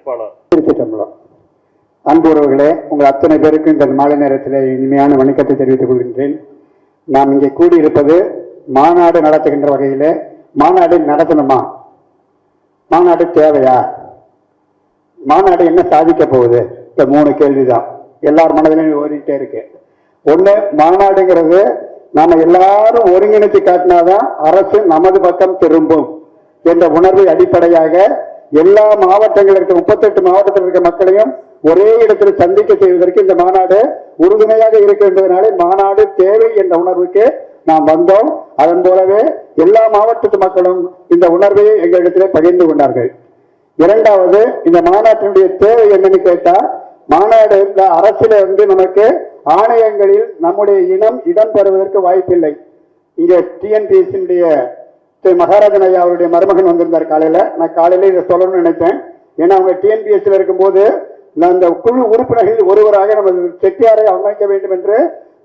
ஒருங்கிணைப்பாளர் திருச்சிட்டம்பலம் அன்புறவர்களே உங்கள் அத்தனை பேருக்கும் இந்த மாலை நேரத்தில் இனிமையான வணக்கத்தை தெரிவித்துக் கொள்கின்றேன். நாம் இங்கே கூடியிருப்பது மாநாடு நடத்துகின்ற வகையில் மாநாடு நடத்தணுமா? மாநாடு தேவையா? மாநாடு என்ன சாதிக்க போகுது? இந்த மூணு கேள்விதான். எல்லார் மனதிலையும் ஓடிட்டே இருக்கு. ஒண்ணு மாநாடுங்கிறது நாம எல்லாரும் ஒருங்கிணைத்து காட்டினாதான் அரசு நமது பக்கம் திரும்பும் என்ற உணர்வை அடிப்படையாக எல்லா மாவட்டங்களில் இருக்க முப்பத்தெட்டு மாவட்டத்தில் இருக்க மக்களையும் ஒரே இடத்தில் சந்திக்க செய்வதற்கு இந்த மாநாடு உறுதுணையாக இருக்கின்றதுனாலே மாநாடு தேவை என்ற உணர்வுக்கு நாம் வந்தோம். அதன் போலவே எல்லா மாவட்டத்து மக்களும் இந்த உணர்வை எங்களிடத்திலே பகிர்ந்து கொண்டார்கள். இரண்டாவது இந்த மாநாட்டினுடைய தேவை என்னன்னு கேட்டா மாநாடு இந்த அரசில இருந்து நமக்கு ஆணையங்களில் நம்முடைய இனம் இடம் பெறுவதற்கு வாய்ப்பில்லை. இங்கே டிஎன்பிஎஸ்சியுடைய திரு மகாராஜன் ஐயா அவருடைய மருமகன் வந்திருந்தார் காலையில். நான் காலையில் இதை சொல்லணும்னு நினைத்தேன் ஏன்னா அவங்க டிஎன்பிஎஸ்சியில் இருக்கும்போது நான் அந்த குழு உறுப்பினர்களில் ஒருவராக நம்ம செட்டியாரை அமைக்க வேண்டும் என்று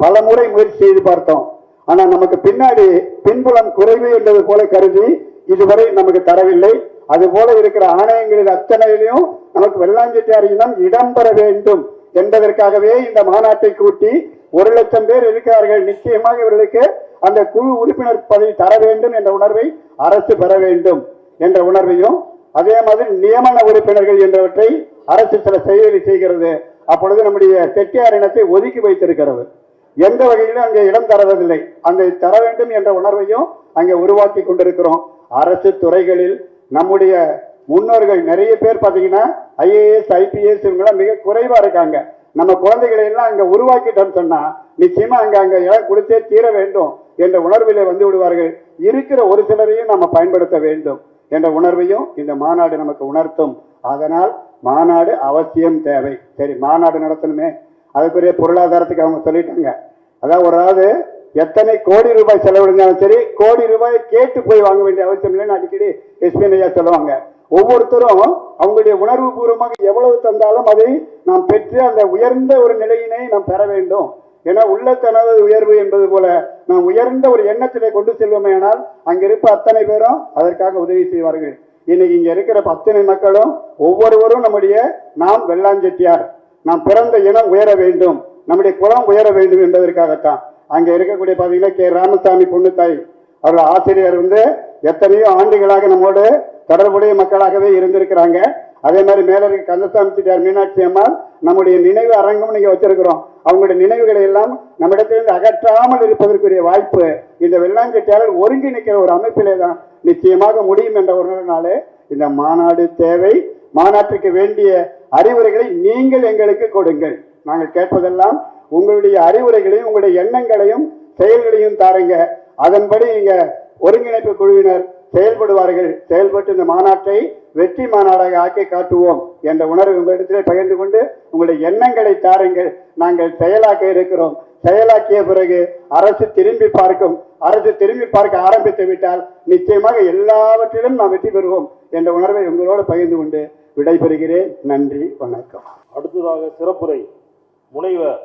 பல முறை முயற்சி செய்து பார்த்தோம். ஆனால் நமக்கு பின்னாடி பின்புலம் குறைவு என்பது போல கருதி இதுவரை நமக்கு தரவில்லை. அது போல இருக்கிற ஆணையங்களில் அத்தனையிலையும் நமக்கு வெள்ளாஞ்செட்டியார் இனம் இடம்பெற வேண்டும் என்பதற்காகவே இந்த மாநாட்டை கூட்டி ஒரு லட்சம் பேர் இருக்கிறார்கள். நிச்சயமாக இவர்களுக்கு அந்த குழு உறுப்பினர் பதவி தர வேண்டும் என்ற உணர்வை அரசு பெற வேண்டும் என்ற உணர்வையும் அதே மாதிரி நியமன உறுப்பினர்கள் என்றவற்றை அரசு சில செயல்களை செய்கிறது. அப்பொழுது நம்முடைய செட்டியார் இனத்தை ஒதுக்கி வைத்திருக்கிறது. எந்த வகையிலும் அங்கே இடம் தரவதில்லை அங்கே தர வேண்டும் என்ற உணர்வையும் அங்கே உருவாக்கி கொண்டிருக்கிறோம். அரசு துறைகளில் நம்முடைய முன்னோர்கள் நிறைய பேர் பார்த்தீங்கன்னா ஐஏஎஸ் ஐபிஎஸ் இவங்கெல்லாம் மிக குறைவாக இருக்காங்க. நம்ம குழந்தைகளை எல்லாம் அங்கே உருவாக்கிட்டோம்னு சொன்னால் நிச்சயமாக அங்கே அங்கே இடம் கொடுத்தே தீர வேண்டும். என்ற உணர்விலே வந்து விடுவார்கள். இருக்கிற ஒரு சிலரையும் நம்ம பயன்படுத்த வேண்டும் என்ற உணர்வையும் இந்த மாநாடு நமக்கு உணர்த்தும். அதனால் மாநாடு அவசியம் தேவை. சரி மாநாடு நடத்தணுமே. அதுக்குரிய பொருளாதாரத்துக்கு அவங்க சொல்லிட்டாங்க. அதாவது ஒரு அதாவது எத்தனை கோடி ரூபாய் செலவிடுந்தாலும் சரி கோடி ரூபாய் கேட்டு போய் வாங்க வேண்டிய அவசியம் இல்லைன்னு அடிக்கடி எஸ்பி ஐயா சொல்லுவாங்க. ஒவ்வொருத்தரும் அவங்களுடைய உணர்வு பூர்வமாக எவ்வளவு தந்தாலும் அதை நாம் பெற்று அந்த உயர்ந்த ஒரு நிலையினை நாம் பெற வேண்டும். ஏன்னா உள்ளத்தனது உயர்வு என்பது போல நாம் உயர்ந்த ஒரு எண்ணத்திலே கொண்டு செல்வோமேனால் அங்கிருப்ப அத்தனை பேரும் அதற்காக உதவி செய்வார்கள். இன்னைக்கு இங்க இருக்கிற அத்தனை மக்களும் ஒவ்வொருவரும் நம்முடைய நாம் வெள்ளாஞ்செட்டியார். நாம் பிறந்த இனம் உயர வேண்டும். நம்முடைய குலம் உயர வேண்டும் என்பதற்காகத்தான். அங்க இருக்கக்கூடிய பாத்தீங்கன்னா கே. ராமசாமி பொண்ணுத்தாய் அவர்கள் ஆசிரியர் வந்து எத்தனையோ ஆண்டுகளாக நம்மோடு தொடர்புடைய மக்களாகவே இருந்திருக்கிறாங்க. அதே மாதிரி மேலருக்கு இருக்க கந்தசாமி செட்டியார் மீனாட்சி அம்மாள் நம்முடைய நினைவு அரங்கம் நீங்க வச்சிருக்கிறோம். அவங்களுடைய நினைவுகளை எல்லாம் நம்மிடத்திலிருந்து அகற்றாமல் இருப்பதற்குரிய வாய்ப்பு இந்த வெள்ளாஞ்செட்டியாளர் ஒருங்கிணைக்கிற ஒரு அமைப்பிலே தான் நிச்சயமாக முடியும் என்ற உணர்வினாலே இந்த மாநாடு தேவை. மாநாட்டிற்கு வேண்டிய அறிவுரைகளை நீங்கள் எங்களுக்கு கொடுங்கள். நாங்கள் கேட்பதெல்லாம் உங்களுடைய அறிவுரைகளையும் உங்களுடைய எண்ணங்களையும் செயல்களையும் தாருங்க. அதன்படி இங்க ஒருங்கிணைப்பு குழுவினர் செயல்படுவார்கள். செயல்பட்டு இந்த மாநாட்டை வெற்றி மாநாடாக ஆக்கி காட்டுவோம் என்ற உணர்வு உங்களிடத்தில் பகிர்ந்து கொண்டு உங்களுடைய எண்ணங்களை தாருங்கள். நாங்கள் செயலாக்க இருக்கிறோம். செயலாக்கிய பிறகு அரசு திரும்பி பார்க்கும். அரசு திரும்பி பார்க்க ஆரம்பித்து விட்டால் நிச்சயமாக எல்லாவற்றிலும் நாம் வெற்றி பெறுவோம் என்ற உணர்வை உங்களோடு பகிர்ந்து கொண்டு விடைபெறுகிறேன். நன்றி வணக்கம். அடுத்ததாக சிறப்புரை முனைவர்